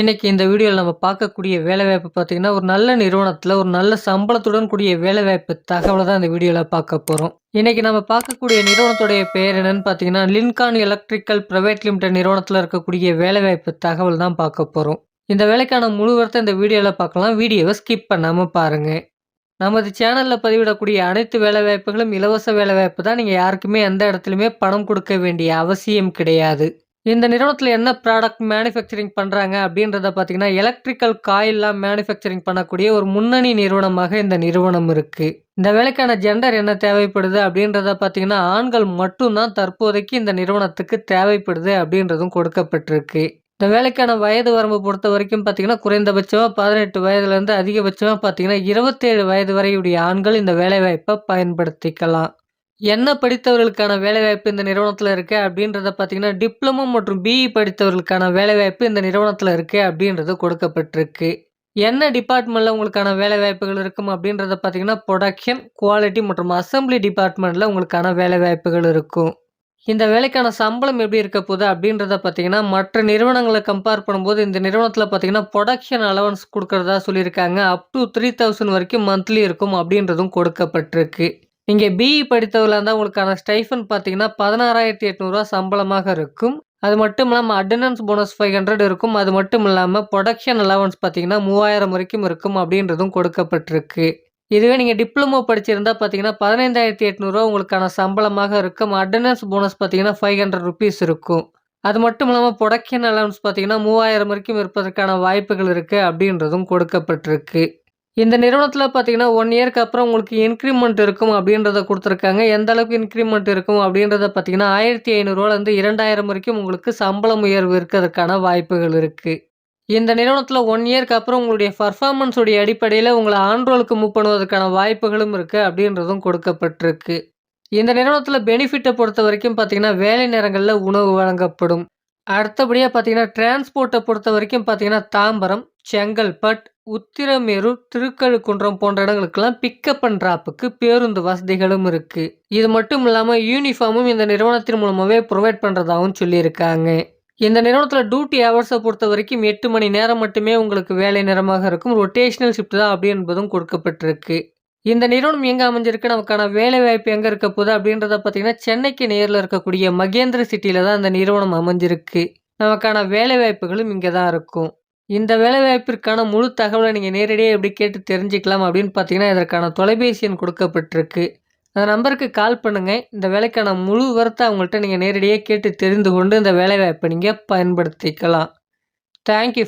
இன்றைக்கி இந்த வீடியோவில் நம்ம பார்க்கக்கூடிய வேலைவாய்ப்பு பார்த்தீங்கன்னா, ஒரு நல்ல நிறுவனத்தில் ஒரு நல்ல சம்பளத்துடன் கூடிய வேலைவாய்ப்பு தகவலை தான் இந்த வீடியோவில் பார்க்க போகிறோம் இன்றைக்கி நம்ம பார்க்கக்கூடிய நிறுவனத்துடைய பெயர் என்னென்னு பார்த்தீங்கன்னா, லின்கான் எலக்ட்ரிக்கல் ப்ரைவேட் லிமிடெட் நிறுவனத்தில் இருக்கக்கூடிய வேலைவாய்ப்பு தகவல் தான் பார்க்க போகிறோம் இந்த வேலைக்கான முழுவரத்தை இந்த வீடியோவில் பார்க்கலாம். வீடியோவை ஸ்கிப் பண்ணாமல் பாருங்க. நமது சேனலில் பதிவிடக்கூடிய அனைத்து வேலைவாய்ப்புகளும் இலவச வேலைவாய்ப்பு தான். நீங்கள் யாருக்குமே எந்த இடத்துலையுமே பணம் கொடுக்க வேண்டிய அவசியம் கிடையாது. இந்த நிறுவனத்தில் என்ன ப்ராடக்ட் மேனுஃபேக்சரிங் பண்ணுறாங்க அப்படின்றத பார்த்தீங்கன்னா, எலக்ட்ரிக்கல் காயில்லாம் மேனுஃபேக்சரிங் பண்ணக்கூடிய ஒரு முன்னணி நிறுவனமாக இந்த நிறுவனம் இருக்குது இந்த வேலைக்கான ஜெண்டர் என்ன தேவைப்படுது அப்படின்றத பார்த்தீங்கன்னா, ஆண்கள் மட்டும் தான் தற்போதைக்கு இந்த நிறுவனத்துக்கு தேவைப்படுது அப்படின்றதும் கொடுக்கப்பட்டிருக்கு. இந்த வேலைக்கான வயது வரம்பு பொறுத்த வரைக்கும் பார்த்தீங்கன்னா, குறைந்தபட்சமாக பதினெட்டு வயதுலேருந்து அதிகபட்சமாக பார்த்தீங்கன்னா, 27 வயது வரையுடைய ஆண்கள் இந்த வேலைவாய்ப்பை பயன்படுத்திக்கலாம். என்ன படித்தவர்களுக்கான வேலைவாய்ப்பு இந்த நிறுவனத்தில் இருக்குது அப்படின்றத பார்த்தீங்கன்னா, டிப்ளமோ மற்றும் பிஇ படித்தவர்களுக்கான வேலைவாய்ப்பு இந்த நிறுவனத்தில் இருக்குது அப்படின்றது கொடுக்கப்பட்டிருக்கு. என்ன டிபார்ட்மெண்ட்டில் உங்களுக்கான வேலைவாய்ப்புகள் இருக்கும் அப்படின்றத பார்த்தீங்கன்னா, ப்ரொடக்ஷன் குவாலிட்டி மற்றும் அசெம்பிளி டிபார்ட்மெண்ட்டில் உங்களுக்கான வேலைவாய்ப்புகள் இருக்கும். இந்த வேலைக்கான சம்பளம் எப்படி இருக்க போகுது அப்படின்றத பார்த்தீங்கன்னா, மற்ற நிறுவனங்களை கம்பேர் பண்ணும்போது இந்த நிறுவனத்தில் பார்த்தீங்கன்னா, புரொடக்ஷன் அலவன்ஸ் கொடுக்குறதா சொல்லியிருக்காங்க. அப் டூ 3000 வரைக்கும் மந்த்லி இருக்கும் அப்படின்றதும் கொடுக்கப்பட்டிருக்கு. இங்கே பிஇ படித்தவர்களாக இருந்தால் உங்களுக்கான ஸ்டைஃபன் பார்த்தீங்கன்னா, பதினாறாயிரத்தி எட்நூறுரூவா சம்பளமாக இருக்கும். அது மட்டும் இல்லாமல் அட்டண்டன்ஸ் போனஸ் 500 இருக்கும். அது மட்டும் இல்லாமல் ப்ரொடக்ஷன் அலவன்ஸ் பார்த்தீங்கன்னா, 3000 வரைக்கும் இருக்கும் அப்படின்றதும் கொடுக்கப்பட்டிருக்கு. இதுவே நீங்கள் டிப்ளமோ படிச்சிருந்தா பார்த்தீங்கன்னா, பதினைந்தாயிரத்தி எட்நூறுரூவா உங்களுக்கான சம்பளமாக இருக்கும். அட்டண்டன்ஸ் போனஸ் பார்த்தீங்கன்னா, ஃபைவ் ஹண்ட்ரட் ருபீஸ் இருக்கும். அது மட்டும் இல்லாமல் ப்ரொடக்ஷன் அலவன்ஸ் பார்த்தீங்கன்னா, 3000 வரைக்கும் இருப்பதற்கான வாய்ப்புகள் இருக்குது அப்படின்றதும் கொடுக்கப்பட்டிருக்கு. இந்த நிறுவனத்தில் பார்த்தீங்கன்னா, ஒன் இயர்க்கு அப்புறம் உங்களுக்கு இன்க்ரிமெண்ட் இருக்கும் அப்படின்றத கொடுத்துருக்காங்க எந்த அளவுக்கு இன்க்ரிமெண்ட் இருக்கும் அப்படின்றத பார்த்தீங்கன்னா, ஆயிரத்தி ஐநூறுரூவாலேருந்து இரண்டாயிரம் வரைக்கும் உங்களுக்கு சம்பளம் உயர்வு இருக்கிறதுக்கான வாய்ப்புகள் இருக்குது இந்த நிறுவனத்தில் ஒன் இயர்க்கு அப்புறம் உங்களுடைய பர்ஃபார்மன்ஸுடைய அடிப்படையில் உங்களை ஆன்ரோலுக்கு மூவ் பண்ணுவதற்கான வாய்ப்புகளும் இருக்குது அப்படின்றதும் கொடுக்கப்பட்டிருக்கு. இந்த நிறுவனத்தில் பெனிஃபிட்டை பொறுத்த வரைக்கும் பார்த்தீங்கன்னா, வேலை நேரங்களில் உணவு வழங்கப்படும். அடுத்தபடியாக பார்த்தீங்கன்னா, ட்ரான்ஸ்போர்ட்டை பொறுத்த வரைக்கும் பார்த்தீங்கன்னா, தாம்பரம், செங்கல்பட், உத்திரமேரூர், திருக்கழுக்குன்றம் போன்ற இடங்களுக்கெல்லாம் பிக்கப் அண்ட் பேருந்து வசதிகளும் இருக்குது இது மட்டும் இல்லாமல் யூனிஃபார்மும் இந்த நிறுவனத்தின் மூலமாகவே ப்ரொவைட் பண்ணுறதாகவும் சொல்லியிருக்காங்க. இந்த நிறுவனத்தில் டியூட்டி ஹவர்ஸ பொறுத்தவரைக்கும் 8 மணி நேரம் மட்டுமே உங்களுக்கு வேலை நேரமாக இருக்கும். ரொட்டேஷனல் ஷிஃப்ட் தான் அப்படி என்பதும் கொடுக்கப்பட்டிருக்கு. இந்த நிறுவனம் எங்கே அமைஞ்சிருக்கு, நமக்கான வேலைவாய்ப்பு எங்கே இருக்க போகுது அப்படின்றத பார்த்தீங்கன்னா, சென்னைக்கு நேரில் இருக்கக்கூடிய மகேந்திர சிட்டியில் தான் இந்த நிறுவனம் அமைஞ்சிருக்கு. நமக்கான வேலைவாய்ப்புகளும் இங்கே தான் இருக்கும். இந்த வேலைவாய்ப்பிற்கான முழு தகவலை நீங்கள் நேரடியாக எப்படி கேட்டு தெரிஞ்சுக்கலாம் அப்படின்னு பார்த்தீங்கன்னா, இதற்கான தொலைபேசி எண் கொடுக்கப்பட்டிருக்கு. அந்த நம்பருக்கு கால் பண்ணுங்கள் இந்த வேலைக்கான முழு விவரத்த அவங்கள்ட்ட நீங்கள் நேரடியாக கேட்டு தெரிந்து கொண்டு இந்த வேலைவாய்ப்பை நீங்கள் பயன்படுத்திக்கலாம். Thank you